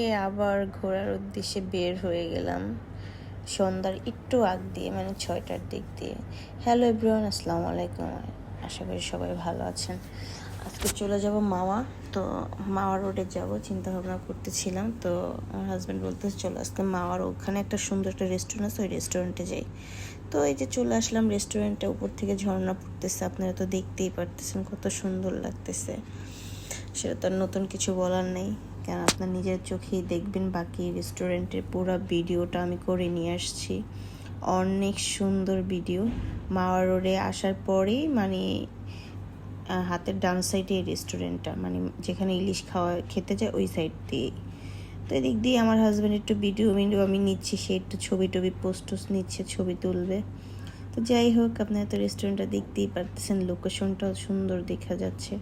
আজকে আবার ঘোরার উদ্দেশ্যে বের হয়ে গেলাম সন্ধ্যার একটু আগ দিয়ে মানে ছয়টার দিক দিয়ে। হ্যালো এভরিওয়ান আসসালামু আলাইকুম। আশা করি সবাই ভালো আছেন। আজকে চলে যাব মামা তো মাওয়া রোডে যাব চিন্তা ভাবনা করতেছিলাম। তো আমার হাজব্যান্ড বলতেছে, চলো আজকে মাওয়ার ওখানে একটা সুন্দর একটা রেস্টুরেন্ট আছে, ওই রেস্টুরেন্টে যাই। তো এই যে চলে আসলাম রেস্টুরেন্টে উপর থেকে ঝর্ণা পড়তেছে। আপনারা তো দেখতেই পারতেছেন কত সুন্দর লাগতেছে। সেটা তো নতুন কিছু বলার নেই। কেন আপনার নিজের চোখেই দেখবেন, বাকি রেস্টুরেন্টের পুরো ভিডিওটা আমি করে নিয়ে আসছি। অনেক সুন্দর ভিডিও মাওয়া রোডে আসার পরেই মানে হাতের ডান সাইডে এই রেস্টুরেন্টটা মানে যেখানে ইলিশ খাওয়া, খেতে যায় ওই সাইড দিয়ে তো এদিক দিয়ে আমার হাজব্যান্ড একটু ভিডিও ভিডিও আমি নিচ্ছি, সে একটু ছবি টবি পোস্ট টোস্ট নিচ্ছে, ছবি তুলবে। তো যাই হোক আপনারা তো রেস্টুরেন্টটা দেখতেই পারতেছেন লোকেশনটাও সুন্দর দেখা যাচ্ছে।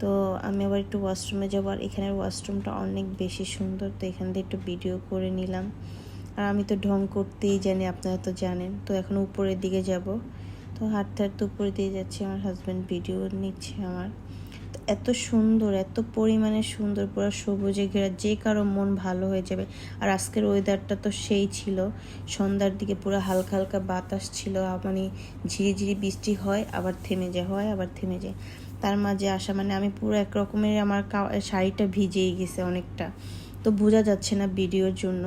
তো আমি আবার একটু ওয়াশরুমে যাব আর এখানের ওয়াশরুমটা অনেক বেশি সুন্দর, তো এখান থেকে একটু ভিডিও করে নিলাম। আর আমি তো ঢং করতেই জানি, আপনারা তো জানেন। তো এখন উপরের দিকে যাব। তো হাঁটতে হাঁটতে উপরে দিয়ে যাচ্ছি, আমার হাজব্যান্ড ভিডিও নিচ্ছে আমার। এত সুন্দর, এত পরিমাণে সুন্দর, পুরো সবুজে ঘেরা, যে কারও মন ভালো হয়ে যাবে। আর আজকের ওয়েদারটা তো সেই ছিল। সন্ধ্যার দিকে পুরো হালকা হালকা বাতাস ছিল মানে ঝিরিঝিরি বৃষ্টি হয়, আবার থেমে যায়, হয়, আবার থেমে যায়। তার মাঝে আসা মানে আমি পুরো এক রকমের আমার শাড়িটা ভিজেই গেছে অনেকটা। তো বোঝা যাচ্ছে না ভিডিওর জন্য।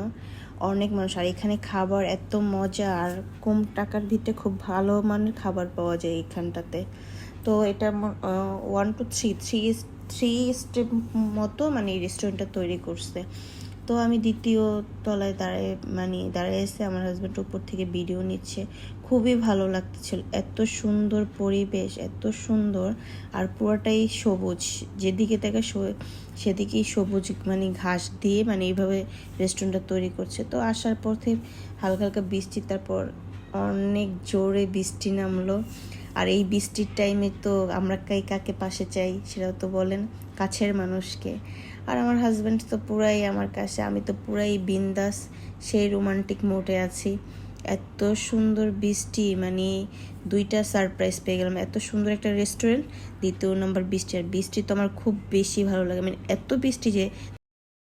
অনেক মানুষ, আর এখানে খাবার এত মজা, আর কম টাকার ভিতরে খুব ভালো মানের খাবার পাওয়া যায় এখানটাতে। তো এটা one two three three three step মতো মানে রেস্টুরেন্টটা তৈরি করছে। তো আমি দ্বিতীয় তলায় দাঁড়ায় মানে দাঁড়ায় এসে আমার হাজব্যান্ড উপর থেকে ভিডিও নিচ্ছে। খুবই ভালো লাগতেছিল। এত সুন্দর পরিবেশ, এত সুন্দর। আর পুরোটাই সবুজ। যেদিকে তাকে সেদিকেই সবুজ মানে ঘাস দিয়ে মানে এইভাবে রেস্টুরেন্টটা তৈরি করছে। তো আসার পথে হালকা হালকা বৃষ্টি, তারপর অনেক জোরে বৃষ্টি নামলো। আর এই বৃষ্টির টাইমে তো আমরা কাই কাকে পাশে চাই, সেটাও তো বলেন কাছের মানুষকে। আর আমার হাজব্যান্ড তো পুরাই আমার কাছে, আমি তো পুরাই বিন্দাস, সেই রোমান্টিক মোডে আছি। এত সুন্দর বৃষ্টি মানে দুইটা সারপ্রাইজ পেয়ে গেলাম। এত সুন্দর একটা রেস্টুরেন্ট দ্বিতীয় নম্বর বৃষ্টি। আর বৃষ্টি তো আমার খুব বেশি ভালো লাগে। মানে এত বৃষ্টি যে